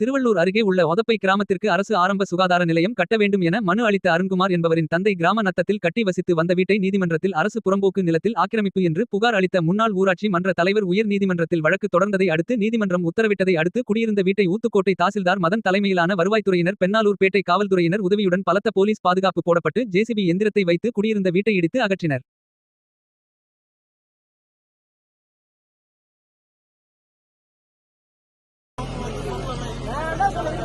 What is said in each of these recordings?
திருவள்ளூர் அருகே உள்ள ஒதப்பை கிராமத்திற்கு அரசு ஆரம்ப சுகாதார நிலையம் கட்ட வேண்டும் என மனு அளித்த அருண்குமார் என்பவரின் தந்தை கிராம நத்தத்தில் கட்டி வசித்து வந்த வீட்டை நீதிமன்றத்தில் அரசு புறம்போக்கு நிலத்தில் ஆக்கிரமிப்பு என்று புகார் அளித்த முன்னாள் ஊராட்சி மன்ற தலைவர் உயர் நீதிமன்றத்தில் வழக்கு தொடர்ந்ததை அடுத்து நீதிமன்றம் உத்தரவிட்டதை அடுத்து குடியிருந்த வீட்டை ஊத்துக்கோட்டை தாசில்தார் மதன் தலைமையிலான வருவாய்த்துறையினர் பெண்ணாலூர் பேட்டை காவல்துறையினர் உதவியுடன் பலத்த போலீஸ் பாதுகாப்பு போடப்பட்டு ஜேசிபி எந்திரத்தை வைத்து குடியிருந்த வீட்டை இடித்து அகற்றினர்.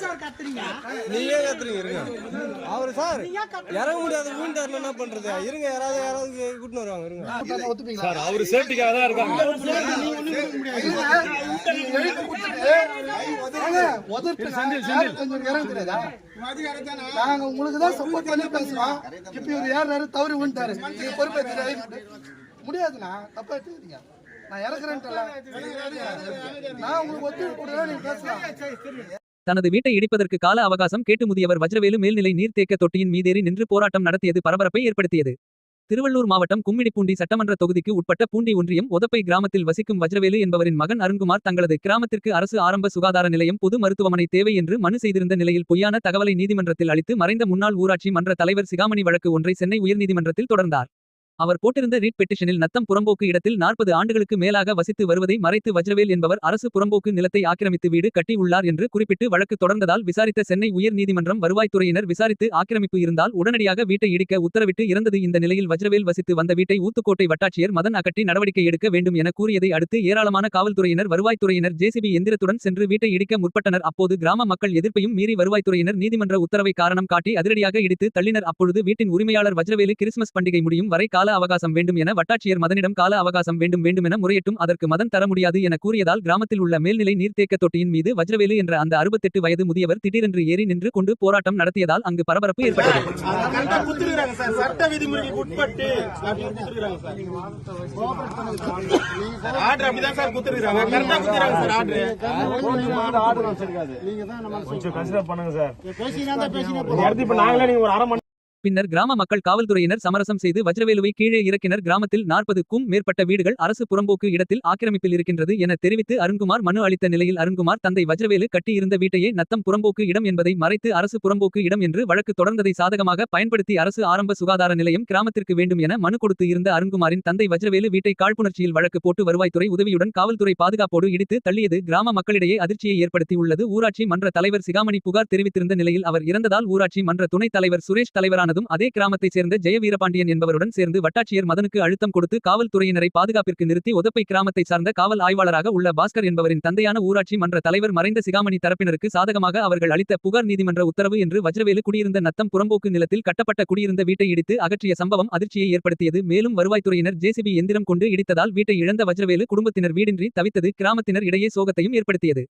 சார் கத்துறீங்க? இருங்க. அவரு சார் இறங்க முடியாது ஊண்டாருல என்ன பண்றது? இருங்க யாராவது யாராவது கூட்டின்னு வருவாங்க இருங்க. சார் அவரு சேஃப்டிக்காக தான் இருக்காங்க. நாங்க உங்களுக்கு தான் சப்போர்ட் பண்ணி பேசுறோம். இப்ப இவர் யார் யாரு தவறி விட்டாரு நீங்க பொறுப்பேற்று முடியாதுண்ணா தப்பா எடுத்துக்கிறீங்க நான் இறக்குறேன்ட்டல நான் உங்களுக்கு ஒத்துழைப்பு கொடுக்குறேன் நீங்க பேசலாம். தனது வீட்டை இடிப்பதற்கு கால அவகாசம் கேட்டு முதியவர் வஜ்ரவேலு மேல்நிலை நீர்த்தேக்க தொட்டியின் மீதேறி நின்று போராட்டம் நடத்தியது பரபரப்பை ஏற்படுத்தியது. திருவள்ளூர் மாவட்டம் கும்மிடிப்பூண்டி சட்டமன்ற தொகுதிக்கு உட்பட்ட பூண்டி ஒன்றியம் உதப்பை கிராமத்தில் வசிக்கும் வஜ்ரவேலு என்பவரின் மகன் அருண்குமார் தங்களது கிராமத்திற்கு அரசு ஆரம்ப சுகாதார நிலையம் பொது மருத்துவமனை தேவை என்று மனு செய்திருந்த நிலையில் பொய்யான தகவலை நீதிமன்றத்தில் அளித்து மறைந்த முன்னாள் ஊராட்சி மன்ற தலைவர் சிகாமணி வழக்கு ஒன்றை சென்னை உயர்நீதிமன்றத்தில் தொடர்ந்தார். அவர் போட்டிருந்த ரீட் பெட்டிஷனில் நத்தம் புறம்போக்கு இடத்தில் நாற்பது ஆண்டுகளுக்கு மேலாக வசித்து வருவதை மறைத்து வஜ்ரவேல் என்பவர் அரசு புறம்போக்கு நிலத்தை ஆக்கிரமித்து வீடு கட்டி உள்ளார் என்று குறிப்பிட்டு வழக்கு தொடர்ந்ததால் விசாரித்த சென்னை உயர் நீதிமன்றம் வருவாய்த்துறையினர் விசாரித்து ஆக்கிரமிப்பு இருந்தால் உடனடியாக வீட்டை இடிக்க உத்தரவிட்டு இறந்தது இந்த நிலையில் வஜ்ரவேல் வசித்து வந்த வீட்டை ஊத்துக்கோட்டை வட்டாட்சியர் மதன் அகட்டி நடவடிக்கை எடுக்க வேண்டும் என கூறியதை அடுத்து ஏராளமான காவல்துறையினர் வருவாய்த்துறையினர் ஜேசிபி எந்திரத்துடன் சென்று வீட்டை இடிக்க முற்பட்டனர். அப்போது கிராம மக்கள் எதிர்ப்பையும் மீறி வருவாய்த்துறையினர் நீதிமன்ற உத்தரவை காரணம் காட்டி அதிரடியாக இடித்து தள்ளினர். அப்பொழுது வீட்டின் உரிமையாளர் வஜ்ரவேலு கிறிஸ்மஸ் பண்டிகை முடியும் வரை கால அவகாசம் வேண்டும் என வட்டாட்சியர் மதனிடம் கால அவகாசம் வேண்டும் வேண்டுமென முறையிட்டும் அதற்கு மதன் தர முடியாது என கூறியதால் கிராமத்தில் உள்ள மேல்நிலை நீர்த்தேக்க தொட்டியின் மீது வஜ்ரவேலு என்ற அந்த அறுபத்தெட்டு வயது முதியவர் திடீரென்று ஏறி நின்று கொண்டு போராட்டம் நடத்தியதால் அங்கு பரபரப்பு ஏற்பட்டது. கரெக்டா குத்துருக்காங்க சார். சட்ட விதிமுறைக்கு உட்பட்டு அப்படி குத்துருக்காங்க சார். ஆர்டர் அப்படிதான் சார் குத்துருக்காங்க கரெக்டா குத்துறாங்க சார் ஆர்டர். கொஞ்சம் கன்சிடர் பண்ணுங்க சார். இந்த இடத்து இப்ப நாங்களே நீங்க ஒரு அரை மணி பின்னர் கிராம மக்கள் காவல்துறையினர் சமரசம் செய்து வஜ்ரவேலுவை கீழே இறக்கினர். கிராமத்தில் நாற்பதுக்கும் மேற்பட்ட வீடுகள் அரசு புறம்போக்கு இடத்தில் ஆக்கிரமிப்பில் இருக்கின்றது என தெரிவித்து அருண்குமார் மனு அளித்த நிலையில் அருண்குமார் தந்தை வஜ்ரவேலு கட்டியிருந்த வீட்டையே நத்தம் புறம்போக்கு இடம் என்பதை மறைத்து அரசு புறம்போக்கு இடம் என்று வழக்கு தொடர்ந்ததை சாதகமாக பயன்படுத்தி அரசு ஆரம்ப சுகாதார நிலையம் கிராமத்திற்கு வேண்டும் என மனு கொடுத்து இருந்த அருண்குமாரின் தந்தை வஜ்ரவேலு வீட்டை காழ்ப்புணர்ச்சியில் வழக்கு போட்டு வருவாய்த்துறை உதவியுடன் காவல்துறை பாதுகாப்போடு இடித்து தள்ளியது. கிராம மக்களிடையே அதிர்ச்சியை ஏற்படுத்தியுள்ளது ஊராட்சி மன்ற தலைவர் சிகாமணி புகார் தெரிவித்திருந்த நிலையில் அவர் இறந்ததால் ஊராட்சி மன்ற துணைத் தலைவர் சுரேஷ் வந்ததும் அதே கிராமத்தைச் சேர்ந்த ஜெய வீரபாண்டியன் என்பவருடன் சேர்ந்து வட்டாட்சியர் மதனுக்கு அழுத்தம் கொடுத்து காவல்துறையினரை பாதுகாப்பிற்கு நிறுத்தி உதப்பை கிராமத்தை சார்ந்த காவல் ஆய்வாளராக உள்ள பாஸ்கர் என்பவரின் தந்தையான ஊராட்சி மன்ற தலைவர் மறைந்த சிகாமணி தரப்பினருக்கு சாதகமாக அவர்கள் அளித்த புகார் நீதிமன்ற உத்தரவு என்று வஜ்ரவேலு குடியிருந்த நத்தம் புறம்போக்கு நிலத்தில் கட்டப்பட்ட குடியிருந்த வீட்டை இடித்து அகற்றிய சம்பவம் அதிர்ச்சியை ஏற்படுத்தியது. மேலும் வருவாய்த்துறையினர் ஜேசிபி எந்திரம் கொண்டு இடித்ததால் வீட்டை இழந்த வஜ்ரவேலு குடும்பத்தினர் வீடின்றி தவித்தது. கிராமத்தினர் இடையே சோகத்தையும் ஏற்படுத்தியது.